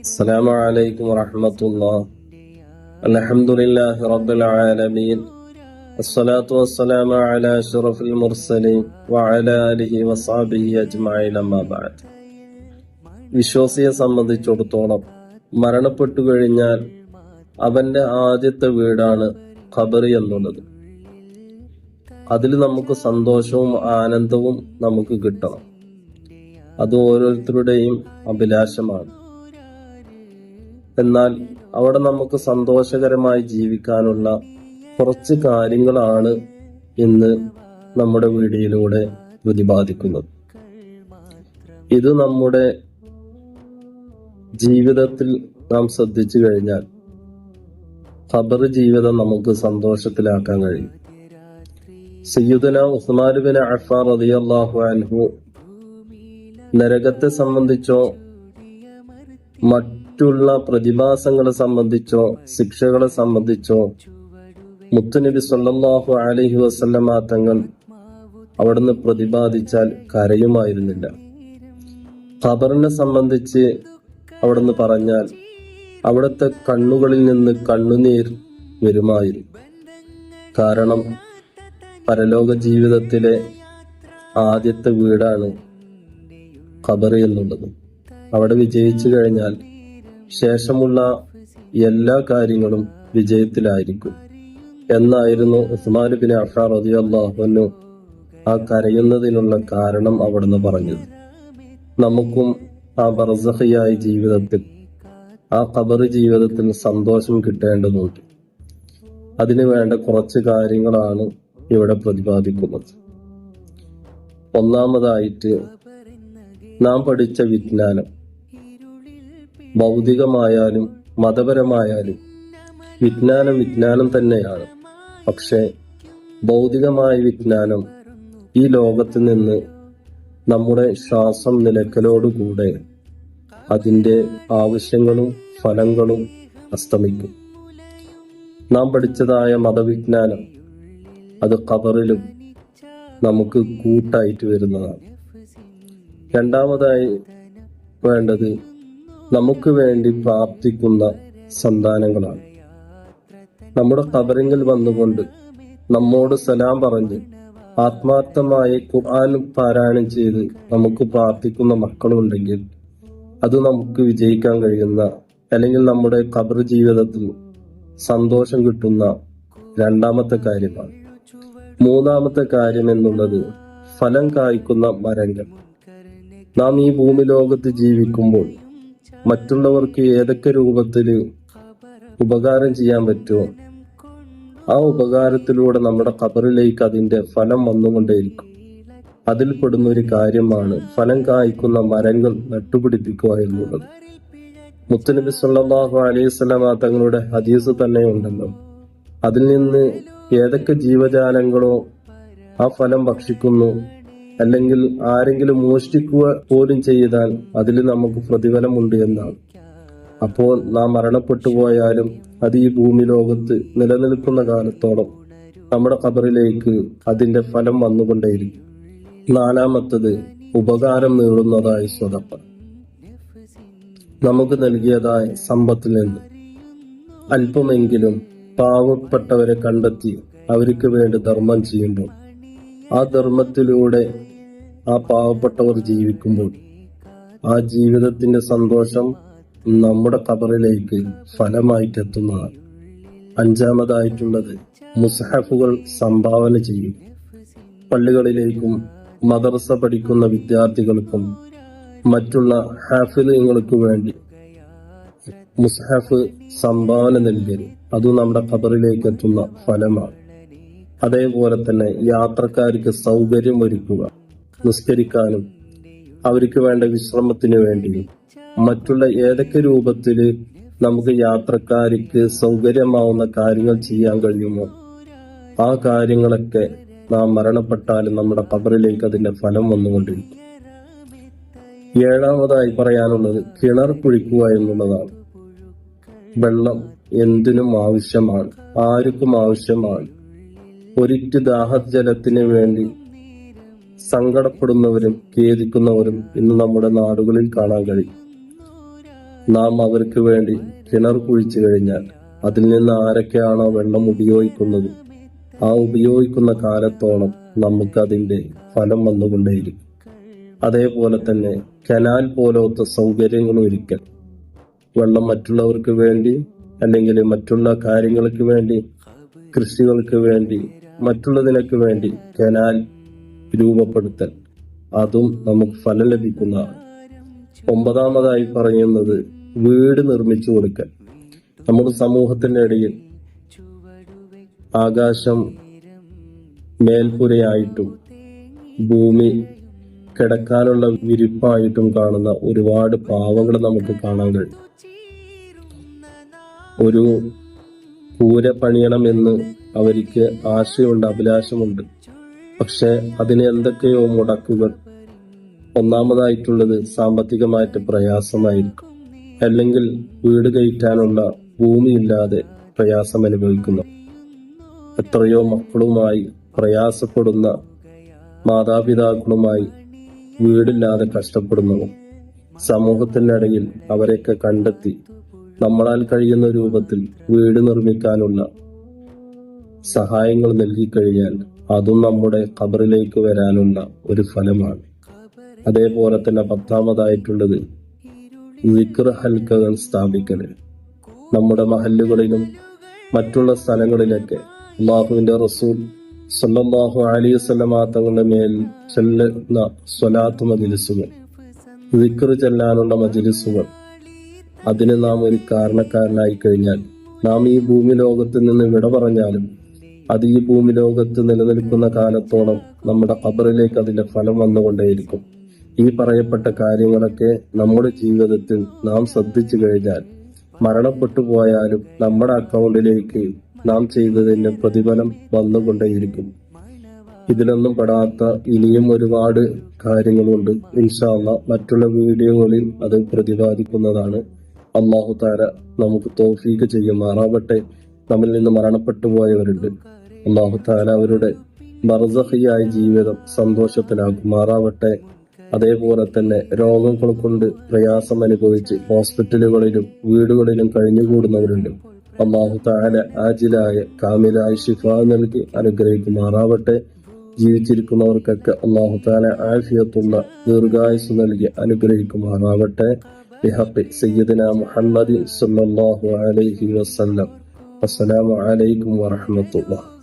السلام عليكم ورحمة الله الحمد لله رب العالمين الصلاة والسلام على أشرف المرسلين وعلى آله وصحبه أجمعين أما بعد വിശ്വാസിയെ സംബന്ധിച്ചിടത്തോളം മരണപ്പെട്ടു കഴിഞ്ഞാൽ അവന്റെ ആദ്യത്തെ വീടാണ് ഖബറി എന്നുള്ളത് അതിൽ നമുക്ക് സന്തോഷവും ആനന്ദവും നമുക്ക് കിട്ടണം. അത് ഓരോരുത്തരുടെയും അഭിലാഷമാണ്. എന്നാൽ അവിടെ നമുക്ക് സന്തോഷകരമായി ജീവിക്കാനുള്ള കുറച്ച് കാര്യങ്ങളാണ് ഇന്ന് നമ്മുടെ വീഡിയോയിലൂടെ പ്രതിപാദിക്കുന്നത്. ഇത് നമ്മുടെ ജീവിതത്തിൽ നാം ശ്രദ്ധിച്ചു കഴിഞ്ഞാൽ ഖബർ ജീവിതം നമുക്ക് സന്തോഷത്തിലാക്കാൻ കഴിയും. സയ്യുദന ഉസ്മാൻ ബിൻ അഫാർ റളിയല്ലാഹു അൻഹു നരകത്തെ സംബന്ധിച്ചോ മറ്റുള്ള പ്രതിഭാസങ്ങളെ സംബന്ധിച്ചോ ശിക്ഷകളെ സംബന്ധിച്ചോ മുത്തുനബി സല്ലാഹു അലൈഹി വസല്ലമ തങ്ങൾ അവിടുന്ന് പ്രതിപാദിച്ചാൽ കരയുമായിരുന്നില്ല. ഖബറിനെ സംബന്ധിച്ച് അവിടുന്ന് പറഞ്ഞാൽ അവിടുത്തെ കണ്ണുകളിൽ നിന്ന് കണ്ണുനീർ വരുമായിരുന്നു. കാരണം പരലോക ജീവിതത്തിലെ ആദ്യത്തെ വീടാണ് ഖബറി എന്നുള്ളത് അവിടെ വിജയിച്ചു കഴിഞ്ഞാൽ ശേഷമുള്ള എല്ലാ കാര്യങ്ങളും വിജയത്തിലായിരിക്കും. എന്നായിരുന്നു ഉസ്മാൻ ബിൻ അഷാർ റതി അള്ളാഹുനു ആ കരയുന്നതിനുള്ള കാരണം അവിടുന്ന് പറഞ്ഞത്. നമുക്കും ആ ബർസഹിയായ ജീവിതത്തിൽ ആ ഖബർ ജീവിതത്തിൽ സന്തോഷം കിട്ടേണ്ടതുണ്ട്. അതിനു വേണ്ട കുറച്ച് കാര്യങ്ങളാണ് ഇവിടെ പ്രതിപാദിക്കുന്നത്. ഒന്നാമതായിട്ട് നാം പഠിച്ച വിജ്ഞാനം. ഭൗതികമായാലും മതപരമായാലും വിജ്ഞാനം വിജ്ഞാനം തന്നെയാണ്. പക്ഷെ ഭൗതികമായ വിജ്ഞാനം ഈ ലോകത്ത് നിന്ന് നമ്മുടെ ശ്വാസം നിലക്കലോടുകൂടെ അതിന്റെ ആവശ്യങ്ങളും ഫലങ്ങളും അസ്തമിക്കും. നാം പഠിച്ചതായ മതവിജ്ഞാനം അത് ഖബറിലും നമുക്ക് കൂട്ടായിട്ട് വരുന്നതാണ്. രണ്ടാമതായി വേണ്ടത് നമുക്ക് വേണ്ടി പ്രാർത്ഥിക്കുന്ന സന്താനങ്ങളാണ്. നമ്മുടെ ഖബറിങ്കിൽ വന്നുകൊണ്ട് നമ്മോട് സലാം പറഞ്ഞ് ആത്മാർത്ഥമായി ഖുർആൻ പാരായണം ചെയ്ത് നമുക്ക് പ്രാർത്ഥിക്കുന്ന മക്കളുണ്ടെങ്കിൽ അത് നമുക്ക് വിജയിക്കാൻ കഴിയുന്ന അല്ലെങ്കിൽ നമ്മുടെ ഖബർ ജീവിതത്തിൽ സന്തോഷം കിട്ടുന്ന രണ്ടാമത്തെ കാര്യമാണ്. മൂന്നാമത്തെ കാര്യം എന്നുള്ളത് ഫലം കായ്ക്കുന്ന മരങ്ങൾ. നാം ഈ ഭൂമി ലോകത്ത് ജീവിക്കുമ്പോൾ മറ്റുള്ളവർക്ക് ഏതൊക്കെ രൂപത്തിൽ ഉപകാരം ചെയ്യാൻ പറ്റുമോ ആ ഉപകാരത്തിലൂടെ നമ്മുടെ ഖബറിലേക്ക് അതിന്റെ ഫലം വന്നുകൊണ്ടേയിരിക്കും. അതിൽപ്പെടുന്ന ഒരു കാര്യമാണ് ഫലം കായ്ക്കുന്ന മരങ്ങൾ നട്ടുപിടിപ്പിക്കുക എന്നുള്ളത്. മുത്തനബി സല്ലാഹു അലൈഹി സ്വലാം തങ്ങളുടെ ഹദീസ് തന്നെ ഉണ്ടല്ലോ അതിൽ നിന്ന് ഏതൊക്കെ ജീവജാലങ്ങളോ ആ ഫലം ഭക്ഷിക്കുന്നു? അല്ലെങ്കിൽ ആരെങ്കിലും മോഷ്ടിക്കുക പോലും ചെയ്താൽ അതിൽ നമുക്ക് പ്രതിഫലമുണ്ട് എന്നാണ്. അപ്പോൾ നാം മരണപ്പെട്ടു പോയാലും അത് ഈ ഭൂമി ലോകത്ത് നിലനിൽക്കുന്ന കാലത്തോളം നമ്മുടെ ഖബറിലേക്ക് അതിന്റെ ഫലം വന്നുകൊണ്ടേയിരിക്കും. നാലാമത്തത് ഉപകാരം നേടുന്നതായ സ്വതപ്പ. നമുക്ക് നൽകിയതായ സമ്പത്തിൽ നിന്ന് അല്പമെങ്കിലും പാവപ്പെട്ടവരെ കണ്ടെത്തി അവർക്ക് വേണ്ടി ധർമ്മം ചെയ്യുമ്പോൾ ആ ധർമ്മത്തിലൂടെ ആ പാവപ്പെട്ടവർ ജീവിക്കുമ്പോൾ ആ ജീവിതത്തിന്റെ സന്തോഷം നമ്മുടെ കബറിലേക്ക് ഫലമായിട്ട് എത്തുന്നതാണ്. അഞ്ചാമതായിട്ടുള്ളത് മുസ്ഹഫുകൾ സംഭാവന ചെയ്യും. പള്ളികളിലേക്കും മദർസ പഠിക്കുന്ന വിദ്യാർത്ഥികൾക്കും മറ്റുള്ള ഹാഫിലുകൾക്ക് വേണ്ടി മുസ്ഹഫ് സംഭാവന നൽകൽ അതും നമ്മുടെ ഖബറിലേക്ക് എത്തുന്ന ഫലമാണ്. അതേപോലെ തന്നെ യാത്രക്കാർക്ക് സൗകര്യം ഒരുക്കുക നിസ്കരിക്കാനും അവർക്ക് വേണ്ട വിശ്രമത്തിന് വേണ്ടിയും. മറ്റുള്ള ഏതൊക്കെ രൂപത്തിൽ നമുക്ക് യാത്രക്കാർക്ക് സൗകര്യമാവുന്ന കാര്യങ്ങൾ ചെയ്യാൻ കഴിയുമോ? ആ കാര്യങ്ങളൊക്കെ നാം മരണപ്പെട്ടാലും നമ്മുടെ ഖബറിലേക്ക് അതിന്റെ ഫലം വന്നുകൊണ്ടിരിക്കും. ഏഴാമതായി പറയാനുള്ളത് കിണർ കുഴിക്കുക എന്നുള്ളതാണ്. വെള്ളം എന്തിനും ആവശ്യമാണ് ആർക്കും ആവശ്യമാണ്. ഒരിറ്റ് ദാഹജലത്തിന് വേണ്ടി സങ്കടപ്പെടുന്നവരും ഖേദിക്കുന്നവരും ഇന്ന് നമ്മുടെ നാടുകളിൽ കാണാൻ കഴിയും. നാം അവർക്ക് വേണ്ടി കിണർ കുഴിച്ചു കഴിഞ്ഞാൽ അതിൽ നിന്ന് ആരൊക്കെയാണോ വെള്ളം ഉപയോഗിക്കുന്നത് ആ ഉപയോഗിക്കുന്ന കാലത്തോളം നമുക്ക് അതിന്റെ ഫലം വന്നുകൊണ്ടേയിരിക്കും. അതേപോലെ തന്നെ കനാൽ പോലത്തെ സൗകര്യങ്ങൾ ഒരുക്കൽ വെള്ളം മറ്റുള്ളവർക്ക് വേണ്ടി അല്ലെങ്കിൽ മറ്റുള്ള കാര്യങ്ങൾക്ക് വേണ്ടി കൃഷികൾക്ക് വേണ്ടി മറ്റുള്ളതിനൊക്കെ വേണ്ടി കനാൽ രൂപപ്പെടുത്തൽ. അതും നമുക്ക് ഫലം ലഭിക്കുന്നതാണ്. ഒമ്പതാമതായി പറയുന്നത് വീട് നിർമ്മിച്ചു കൊടുക്കൽ. നമ്മുടെ സമൂഹത്തിന്റെ ഇടയിൽ ആകാശം മേൽപ്പുരയായിട്ടും ഭൂമി കിടക്കാനുള്ള വിരിപ്പായിട്ടും കാണുന്ന ഒരുപാട് പാവങ്ങൾ നമുക്ക് കാണാൻ കഴിയും. ഒരു പൂര പണിയണം എന്ന് അവർക്ക് ആശയമുണ്ട് അഭിലാഷമുണ്ട്. പക്ഷെ അതിന് എന്തൊക്കെയോ മുടക്കുകൾ. ഒന്നാമതായിട്ടുള്ളത് സാമ്പത്തികമായിട്ട് പ്രയാസമായിരിക്കും. അല്ലെങ്കിൽ വീട് കയറ്റാനുള്ള ഭൂമിയില്ലാതെ പ്രയാസം അനുഭവിക്കുന്നു. എത്രയോ മക്കളുമായി പ്രയാസപ്പെടുന്ന മാതാപിതാക്കളുമായി വീടില്ലാതെ കഷ്ടപ്പെടുന്നവർ സമൂഹത്തിനിടയിൽ അവരെയൊക്കെ കണ്ടെത്തി നമ്മളാൽ കഴിയുന്ന രൂപത്തിൽ വീട് നിർമ്മിക്കാനുള്ള സഹായങ്ങൾ നൽകിക്കഴിഞ്ഞാൽ അതും നമ്മുടെ ഖബറിലേക്ക് വരാനുള്ള ഒരു ഫലമാണ്. അതേപോലെ തന്നെ പത്താമതായിട്ടുള്ളത് വിക്ര ഹൽക്കകൾ സ്ഥാപിക്കൽ നമ്മുടെ മഹല്ലുകളിലും മറ്റുള്ള സ്ഥലങ്ങളിലൊക്കെ അള്ളാഹുവിന്റെ റസൂൽ അലൈഹി വസല്ലമ തങ്ങളുടെ മേൽ ചെല്ലുന്ന സ്വലാത്ത് മജിലിസുകൾ വിക്ർ ചെല്ലാനുള്ള മജിലിസുകൾ. അതിന് നാം ഒരു കാരണക്കാരനായി കഴിഞ്ഞാൽ നാം ഈ ഭൂമി ലോകത്ത് നിന്ന് വിട പറഞ്ഞാലും അത് ഈ ഭൂമി ലോകത്ത് നിലനിൽക്കുന്ന കാലത്തോളം നമ്മുടെ ഖബറിലേക്ക് അതിന്റെ ഫലം വന്നുകൊണ്ടേയിരിക്കും. ഈ പറയപ്പെട്ട കാര്യങ്ങളൊക്കെ നമ്മുടെ ജീവിതത്തിൽ നാം ശ്രദ്ധിച്ചു കഴിഞ്ഞാൽ മരണപ്പെട്ടു പോയാലും നമ്മുടെ അക്കൗണ്ടിലേക്ക് നാം ചെയ്തതിന്റെ പ്രതിഫലം വന്നുകൊണ്ടേയിരിക്കും. ഇതിലൊന്നും പെടാത്ത ഇനിയും ഒരുപാട് കാര്യങ്ങളുണ്ട്. ഇൻഷാല്ല മറ്റുള്ള വീഡിയോകളിൽ അത് പ്രതിപാദിക്കുന്നതാണ്. അള്ളാഹു താര നമുക്ക് തോഫീക്ക് ചെയ്യുമാറാവട്ടെ നമ്മിൽ നിന്ന് മരണപ്പെട്ടു പോയവരുണ്ട്. അള്ളാഹു താര അവരുടെ ബർസഹിയായ ജീവിതം സന്തോഷത്തിലാക്കുമാറാവട്ടെ അതേപോലെ തന്നെ രോഗങ്ങൾ കൊണ്ട് പ്രയാസം അനുഭവിച്ച് ഹോസ്പിറ്റലുകളിലും വീടുകളിലും കഴിഞ്ഞുകൂടുന്നവരുണ്ട്. അള്ളാഹു താല ആജിലായ കാമിലായ ശിഫ നൽകി അനുഗ്രഹിക്കുമാറാവട്ടെ. ജീവിച്ചിരിക്കുന്നവർക്കൊക്കെ അള്ളാഹു താല ആഫിയത്തുള്ള ദീർഘായുസ് നൽകി അനുഗ്രഹിക്കുമാറാവട്ടെ. ബിഹഖി മുഹമ്മദ് സല്ലല്ലാഹു അലൈഹി വസല്ലം. അസ്സലാമു അലൈക്കും വറഹ്മത്തുള്ളാഹി.